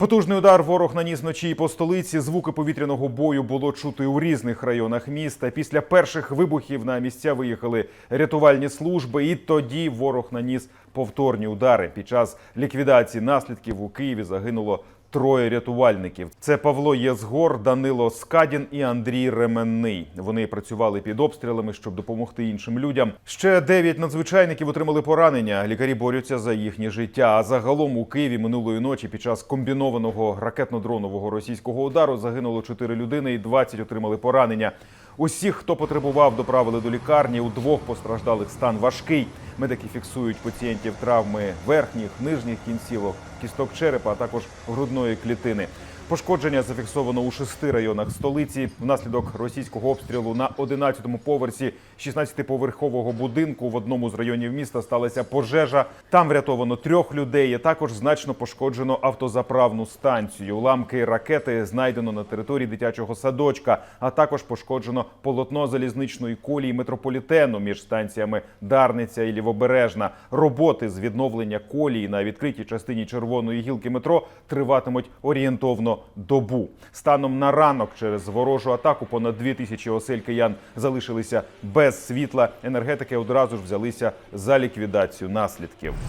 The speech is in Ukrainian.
Потужний удар ворог наніс ночі по столиці. Звуки повітряного бою було чути у різних районах міста. Після перших вибухів на місця виїхали рятувальні служби, і тоді ворог наніс повторні удари. Під час ліквідації наслідків у Києві загинуло троє рятувальників. Це Павло Єзгор, Данило Скадін і Андрій Ременний. Вони працювали під обстрілами, щоб допомогти іншим людям. Ще дев'ять надзвичайників отримали поранення. Лікарі борються за їхнє життя. А загалом у Києві минулої ночі під час комбінованого ракетно-дронового російського удару загинуло чотири людини і 20 отримали поранення. Усіх, хто потребував, доправили до лікарні. У двох постраждалих стан важкий. Медики фіксують пацієнтів травми верхніх, нижніх кінцівок, кісток черепа, а також грудної клітини. Пошкодження зафіксовано у шести районах столиці. Внаслідок російського обстрілу на 11-му поверсі 16-поверхового будинку в одному з районів міста сталася пожежа. Там врятовано трьох людей. Також значно пошкоджено автозаправну станцію. Уламки ракети знайдено на території дитячого садочка, а також пошкоджено полотно залізничної колії метрополітену між станціями Дарниця і Лівобережна. Роботи з відновлення колії на відкритій частині червоної гілки метро триватимуть орієнтовно добу. Станом на ранок через ворожу атаку понад дві тисячі осель киян залишилися без світла. Енергетики одразу ж взялися за ліквідацію наслідків.